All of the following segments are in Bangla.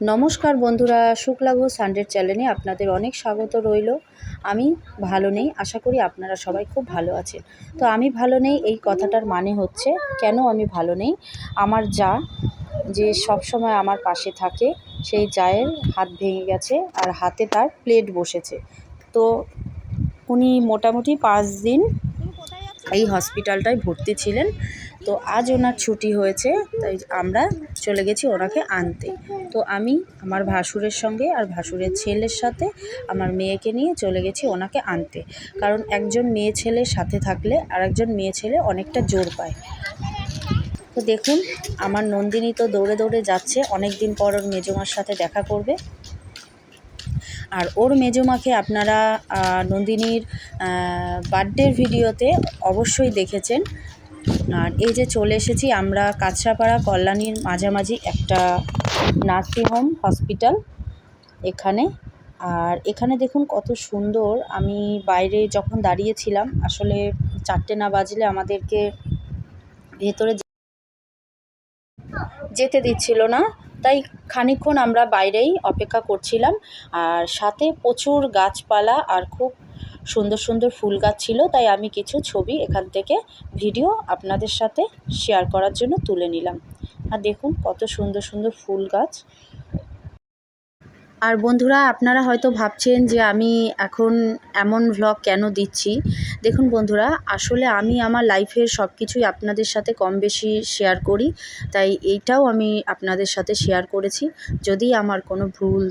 নমস্কার বন্ধুরা শুক্লাঘু সানডের চ্যানেলে আপনাদের অনেক স্বাগত রইল। আমি ভালো নেই, আশা করি আপনারা সবাই খুব ভালো আছেন। তো আমি ভালো নেই, এই কথাটার মানে হচ্ছে, কেন আমি ভালো নেই? আমার যা, যে সব সময় আমার পাশে থাকে, সেই জায়ের হাত ভেঙে গেছে আর হাতে তার প্লেট বসেছে। তো উনি মোটামুটি পাঁচ দিন এই হসপিটালটায় ভর্তি ছিলেন। তো আজ ওনার ছুটি হয়েছে, তাই আমরা চলে গেছি ওনাকে আনতে। তো আমি আমার ভাসুরের সঙ্গে আর ভাসুরের ছেলের সাথে আমার মেয়েকে নিয়ে চলে গেছি ওনাকে আনতে। কারণ একজন মেয়ে ছেলের সাথে থাকলে আর একজন মেয়ে ছেলে অনেকটা জোর পায়। তো দেখুন, আমার নন্দিনী তো দৌড়ে দৌড়ে যাচ্ছে অনেক দিন পর ওর মেজমার সাথে দেখা করবে। আর ওর মেজমাকে আপনারা নন্দিনীর বার্থডের ভিডিওতে অবশ্যই দেখেছেন। আর এই যে চলে এসেছি আমরা কাছড়াপাড়া কল্যাণীর মাঝামাঝি একটা নার্সিংহোম হসপিটাল এখানে। আর এখানে দেখুন কত সুন্দর, আমি বাইরে যখন দাঁড়িয়েছিলাম, আসলে চারটে না বাজলে আমাদেরকে ভেতরে যেতে দিচ্ছিল না। তাই খানিকক্ষণ আমরা বাইরেই অপেক্ষা করছিলাম। আর সাথে প্রচুর গাছপালা আর খুব সুন্দর সুন্দর ফুল গাছ ছিল, তাই আমি কিছু ছবি এখান থেকে ভিডিও আপনাদের সাথে শেয়ার করার জন্য তুলে নিলাম। আর দেখুন কত সুন্দর সুন্দর ফুল গাছ। আর বন্ধুরা, আপনারা হয়তো ভাবছেন যে আমি এখন এমন ভ্লগ কেন দিচ্ছি? দেখুন বন্ধুরা, আসলে আমি আমার লাইফের সব কিছুই আপনাদের সাথে কম বেশি শেয়ার করি। তাই এইটাও আমি আপনাদের সাথে শেয়ার করেছি। যদি আমার কোনো ভুল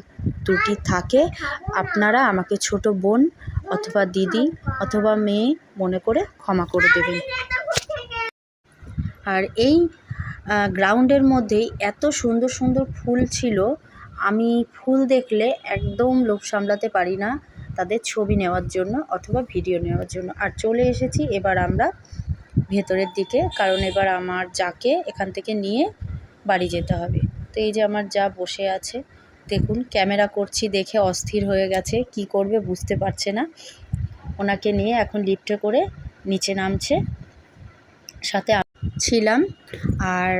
ত্রুটি থাকে, আপনারা আমাকে ছোট বোন অথবা দিদি অথবা মেয়ে মনে করে ক্ষমা করে দেবেন। আর এই গ্রাউন্ডের মধ্যেই এত সুন্দর সুন্দর ফুল ছিল আমি ফুল দেখলে একদম লোভ সামলাতে পারি না তাদের ছবি নেওয়ার জন্য অথবা ভিডিও নেওয়ার জন্য। আর চলে এসেছি এবার আমরা ভেতরের দিকে, কারণ এবার আমার যাকে এখান থেকে নিয়ে বাড়ি যেতে হবে। তো এই যে আমার যা বসে আছে, দেখুন ক্যামেরা করছি দেখে অস্থির হয়ে গেছে, কি করবে বুঝতে পারছে না। ওনাকে নিয়ে এখন লিফটে করে নিচে নামছে। সাথে ছিলাম আর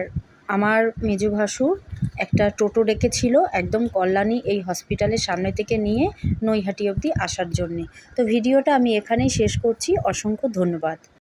আমার মেজু ভাসুর একটা টোটো ডেকেছিল একদম কল্যাণী এই হসপিটালের সামনে থেকে নিয়ে নৈহাটি অবধি আসার জন্যে। তো ভিডিওটা আমি এখানেই শেষ করছি। অসংখ্য ধন্যবাদ।